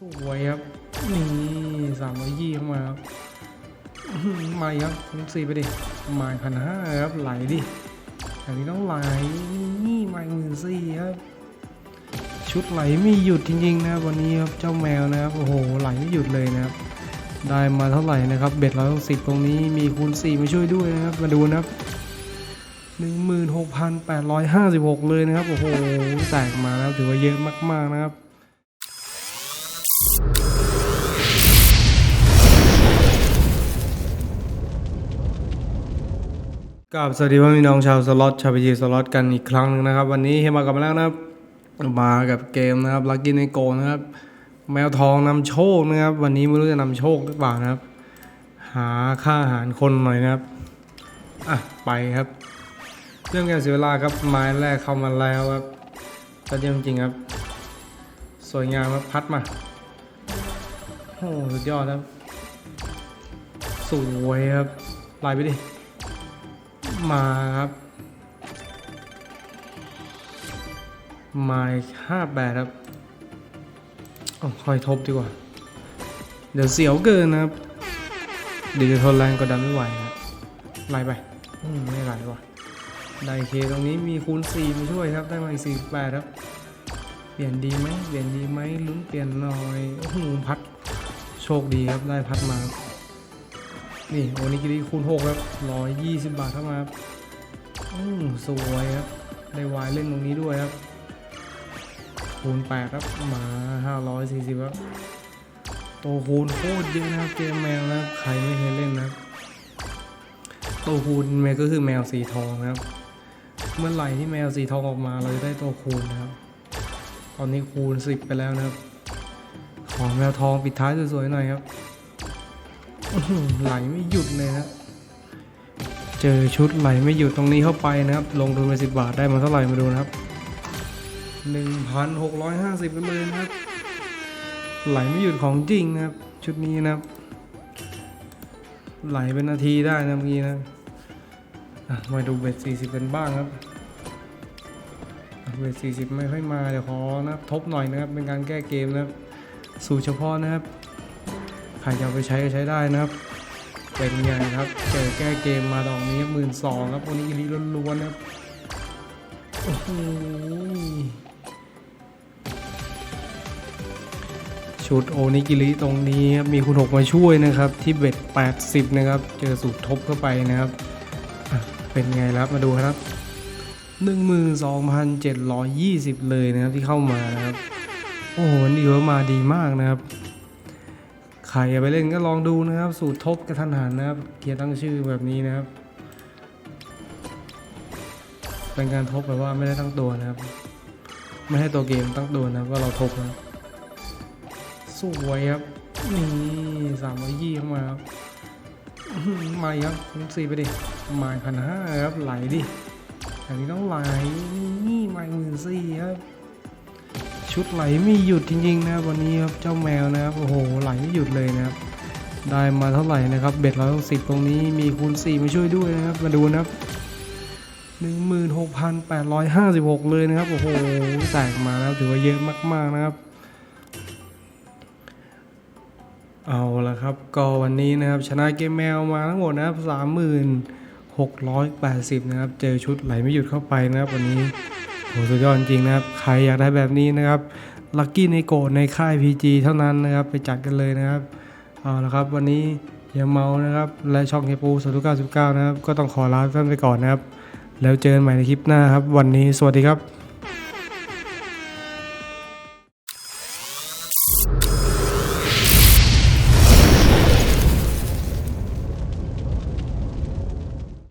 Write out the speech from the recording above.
สวยครับนี่สามร้อยยี่เข้ามาครับมาครับคุณสี่ไปดิมาพันห้าครับไหลดิอันนี้ต้องไหลนี่มาหมื่นสี่ครับชุดไหลไม่หยุดจริงๆนะครับวันนี้ครับเจ้าแมวนะครับโอ้โหไหลไม่หยุดเลยนะครับได้มาเท่าไหร่นะครับเบ็ดร้อยสิบตรงนี้มีคูณสี่มาช่วยด้วยนะครับมาดูนะครับหนึ่งหมื่นหกพันแปดร้อยห้าสิบหกเลยนะครับโอ้โหแตกมาแล้วถือว่าเยอะมากๆนะครับ กับสวัสดีพี่น้องชาวสล็อตชาวพีจีสล็อตกันอีกครั้งหนึงนะครับ วันนี้เฮมากลับมาแล้วนะครับมากับเกมนะครับลักกี้ในโกนะครับ แมวทองนำโชคนะครับ วันนี้ไม่รู้จะนำโชคหรือเปล่านะครับ หาค่าอาหารคนหน่อยนะครับอะไปครับเรื่องการเสียเวลาครับไม้แรกเข้ามาแล้วครับก็เยี่ยมจริงครับ สวยงามครับพัดมาโอ้สุดยอดครับสวยครับไล่ไปดิ มาครับมาห้าแปดครับอคอยทบดีกว่า เดี๋ยวเสียวเกินนะครับ เดี๋ยวจะทนแรงกดดันไม่ไหวครับไล่ไปไม่ไหลว่ะได้เคตรงนี้มีคูณ4มาช่วยครับ ได้มาอีก48ครับ เปลี่ยนดีไหมเปลี่ยนดีไหมลุ้นเปลี่ยนหน่อยโอ้โหพัด โชคดีครับ ได้พัดมาครับ นี่โอนิกิริคูณ6ครับ120บาทเข้ามาครับอืมสวยครับได้วายเล่นตรงนี้ด้วยครับคูณ8ครับมา540ครับโตคูณโคตรเยอะนะครับเกมแมวนะใครไม่เคยเล่นนะครับโตคูณแมวก็คือแมวสีทองนะครับ เมื่อไหร่ที่แมวสีทองออกมาเราจะได้ตัวคูณนะครับ ตอนนี้คูณ10ไปแล้วนะครับ ขอแมวทองปิดท้ายสวยๆหน่อยครับ ไหลไม่หยุดเลยนะเจอชุดไหลไม่หยุดตรงนี้เข้าไปนะครับ ลงทุนไปสิบบาทได้มาเท่าไหร่มาดูนะครับหนึ่งพันหกร้อยห้าสิบไปเลยนะครับ ไหลไม่หยุดของจริงนะครับ ชุดนี้นะครับ ไหลเป็นนาทีได้นะเมื่อกี้นะมาดูเบ็ดสี่สิบเป็นบ้างครับเบ็ดสี่สิบไม่ค่อยมา เดี๋ยวขอนะครับ ทบหน่อยนะครับ เป็นการแก้เกมนะครับ สูตรเฉพาะนะครับ ครจะไปใช้ก็ใช้ได้นะครับ เป็นไงครับเจอแก้เกมมาดอกนี้หมื่นสองครับวันนี้อีลีล้วนๆครับโอ้โหชุดโอนิกิริตรงนี้มีคุณหกมาช่วยนะครับ ที่เบ็ด 80 นะครับ เจอสูตรทบเข้าไปนะครับ เป็นไงครับมาดูครับ 12,720 เลยนะครับที่เข้ามานะครับ โอ้โหนี่ถือว่ามาดีมากนะครับ รอยากไปเล่นก็ลองดูนะครับ สูตรทบกระทันหันนะครับ เกียร์ตั้งชื่อแบบนี้นะครับ เป็นการทบแบบว่าไม่ได้ตั้งตัวนะครับ ไม่ให้ตัวเกมตั้งตัวนะครับว่าเราทบนะสวยครับนี่สามร้อยยี่เข้ามาครับอื้อหือมาครับคุณสี่ไปดิมาพันห้าครับไหลดิอันนี้ต้องไหลนี่มาหมื่นสี่ครับ ชุดไหลไม่หยุดจริงๆนะครับวันนี้ครับเจ้าแมวนะครับโอ้โหไหลไม่หยุดเลยนะครับได้มาเท่าไหร่นะครับเบ็ดร้อยสิบตรงนี้มีคูณ4มาช่วยด้วยนะครับมาดูนะครับหนึ่งหมื่นหกพันแปดร้อยห้าสิบหกเลยนะครับโอ้โหแตกมาแล้วถือว่าเยอะมาก ๆนะครับ เอาละครับก็วันนี้นะครับชนะเกมแมวมาทั้งหมดนะครับสามหมื่นหกร้อยแปดสิบนะครับ เจอชุดไหลไม่หยุดเข้าไปนะครับวันนี้ สุดยอดจริงนะครับ ใครอยากได้แบบนี้นะครับลัคกี้ในโกดในค่าย PG เท่านั้นนะครับ ไปจัดกันเลยนะครับ เอาละครับ วันนี้อย่าเมานะครับ และช่องเฮปูสุดเก้าสิบเก้านะครับ ก็ต้องขอลาท่านไปก่อนนะครับ แล้วเจอกันใหม่ในคลิปหน้าครับ วันนี้สวัสดีครับ